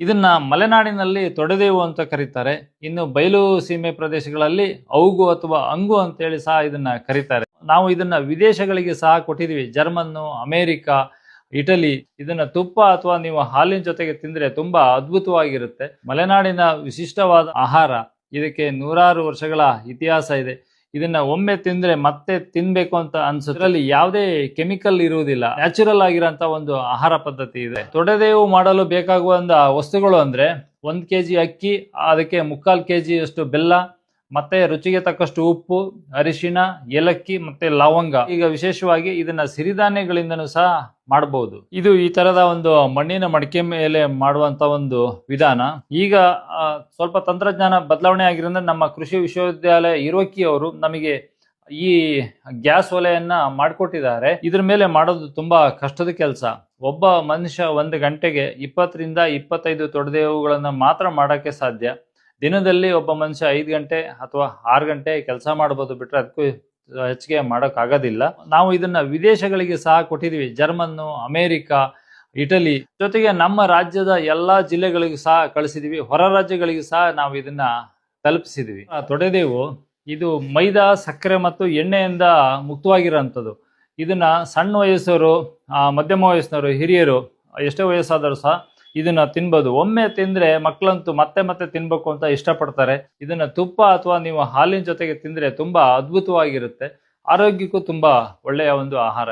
ಇದನ್ನ ಮಲೆನಾಡಿನಲ್ಲಿ ತೊಡೆದೇವು ಅಂತ ಕರೀತಾರೆ. ಇನ್ನು ಬಯಲು ಸೀಮೆ ಪ್ರದೇಶಗಳಲ್ಲಿ ಔಗು ಅಥವಾ ಅಂಗು ಅಂತೇಳಿ ಸಹ ಇದನ್ನ ಕರೀತಾರೆ. ನಾವು ಇದನ್ನ ವಿದೇಶಗಳಿಗೆ ಸಹ ಕೊಟ್ಟಿದೀವಿ ಜರ್ಮನ್ನು, ಅಮೇರಿಕ, ಇಟಲಿ, ಇದನ್ನ ತುಪ್ಪ ಅಥವಾ ನೀವು ಹಾಲಿನ ಜೊತೆಗೆ ತಿಂದ್ರೆ ತುಂಬಾ ಅದ್ಭುತವಾಗಿರುತ್ತೆ. ಮಲೆನಾಡಿನ ವಿಶಿಷ್ಟವಾದ ಆಹಾರ ಇದಕ್ಕೆ ನೂರಾರು ವರ್ಷಗಳ ಇತಿಹಾಸ ಇದೆ. ಇದನ್ನ ಒಮ್ಮೆ ತಿಂದ್ರೆ ಮತ್ತೆ ತಿನ್ಬೇಕು ಅಂತ ಅನ್ಸುತ್ತೆ. ಇದರಲ್ಲಿ ಯಾವುದೇ ಕೆಮಿಕಲ್ ಇರುವುದಿಲ್ಲ. ನ್ಯಾಚುರಲ್ ಆಗಿರೋಂತ ಒಂದು ಆಹಾರ ಪದ್ಧತಿ ಇದೆ. ತೊಡೆದೇವು ಮಾಡಲು ಬೇಕಾಗುವಂತ ವಸ್ತುಗಳು ಅಂದ್ರೆ ಒಂದ್ ಕೆಜಿ ಅಕ್ಕಿ, ಅದಕ್ಕೆ ಮುಕ್ಕಾಲ್ ಕೆಜಿ ಅಷ್ಟು ಬೆಲ್ಲ ಮತ್ತೆ ರುಚಿಗೆ ತಕ್ಕಷ್ಟು ಉಪ್ಪು, ಅರಿಶಿಣ, ಏಲಕ್ಕಿ ಮತ್ತೆ ಲವಂಗ. ಈಗ ವಿಶೇಷವಾಗಿ ಇದನ್ನ ಸಿರಿಧಾನ್ಯಗಳಿಂದನೂ ಸಹ ಮಾಡಬಹುದು ಇದು ಈ ತರದ ಒಂದು ಮಣ್ಣಿನ ಮಡಿಕೆ ಮೇಲೆ ಮಾಡುವಂತ ಒಂದು ವಿಧಾನ. ಈಗ ಸ್ವಲ್ಪ ತಂತ್ರಜ್ಞಾನ ಬದಲಾವಣೆ ಆಗಿರೋದ್ರಿಂದ ನಮ್ಮ ಕೃಷಿ ವಿಶ್ವವಿದ್ಯಾಲಯ ಇರೋಕಿ ಅವರು ನಮಗೆ ಈ ಗ್ಯಾಸ್ ಒಲೆಯನ್ನ ಮಾಡಿಕೊಟ್ಟಿದ್ದಾರೆ. ಇದ್ರ ಮೇಲೆ ಮಾಡೋದು ತುಂಬಾ ಕಷ್ಟದ ಕೆಲಸ. ಒಬ್ಬ ಮನುಷ್ಯ ಒಂದು ಗಂಟೆಗೆ ಇಪ್ಪತ್ತರಿಂದ ಇಪ್ಪತ್ತೈದು ತೊಡೆದೇವುಗಳನ್ನ ಮಾತ್ರ ಮಾಡೋಕ್ಕೆ ಸಾಧ್ಯ. ದಿನದಲ್ಲಿ ಒಬ್ಬ ಮನುಷ್ಯ ಐದು ಗಂಟೆ ಅಥವಾ ಆರು ಗಂಟೆ ಕೆಲಸ ಮಾಡಬಹುದು ಬಿಟ್ರೆ ಅದಕ್ಕೂ ಹೆಚ್ಚಿಗೆ ಮಾಡೋಕ್ಕಾಗೋದಿಲ್ಲ ನಾವು ಇದನ್ನ ವಿದೇಶಗಳಿಗೆ ಸಹ ಕೊಟ್ಟಿದ್ದೀವಿ ಜರ್ಮನ್ನು, ಅಮೇರಿಕಾ, ಇಟಲಿ ಜೊತೆಗೆ ನಮ್ಮ ರಾಜ್ಯದ ಎಲ್ಲ ಜಿಲ್ಲೆಗಳಿಗೂ ಸಹ ಕಳಿಸಿದ್ದೀವಿ ಹೊರ ರಾಜ್ಯಗಳಿಗೂ ಸಹ ನಾವು ಇದನ್ನ ತಲುಪಿಸಿದೀವಿ. ತೊಡೆದೇವು ಇದು ಮೈದಾ, ಸಕ್ಕರೆ ಮತ್ತು ಎಣ್ಣೆಯಿಂದ ಮುಕ್ತವಾಗಿರೋಂಥದ್ದು ಇದನ್ನ ಸಣ್ಣ ವಯಸ್ಸವರು ಮಧ್ಯಮ ವಯಸ್ಸಿನವರು, ಹಿರಿಯರು, ಎಷ್ಟೇ ವಯಸ್ಸಾದರೂ ಸಹ ಇದನ್ನ ತಿನ್ಬೋದು. ಒಮ್ಮೆ ತಿಂದ್ರೆ ಮಕ್ಕಳಂತೂ ಮತ್ತೆ ಮತ್ತೆ ತಿನ್ಬೇಕು ಅಂತ ಇಷ್ಟಪಡ್ತಾರೆ. ಇದನ್ನ ತುಪ್ಪ ಅಥವಾ ನೀವು ಹಾಲಿನ ಜೊತೆಗೆ ತಿಂದ್ರೆ ತುಂಬಾ ಅದ್ಭುತವಾಗಿರುತ್ತೆ. ಆರೋಗ್ಯಕ್ಕೂ ತುಂಬಾ ಒಳ್ಳೆಯ ಒಂದು ಆಹಾರ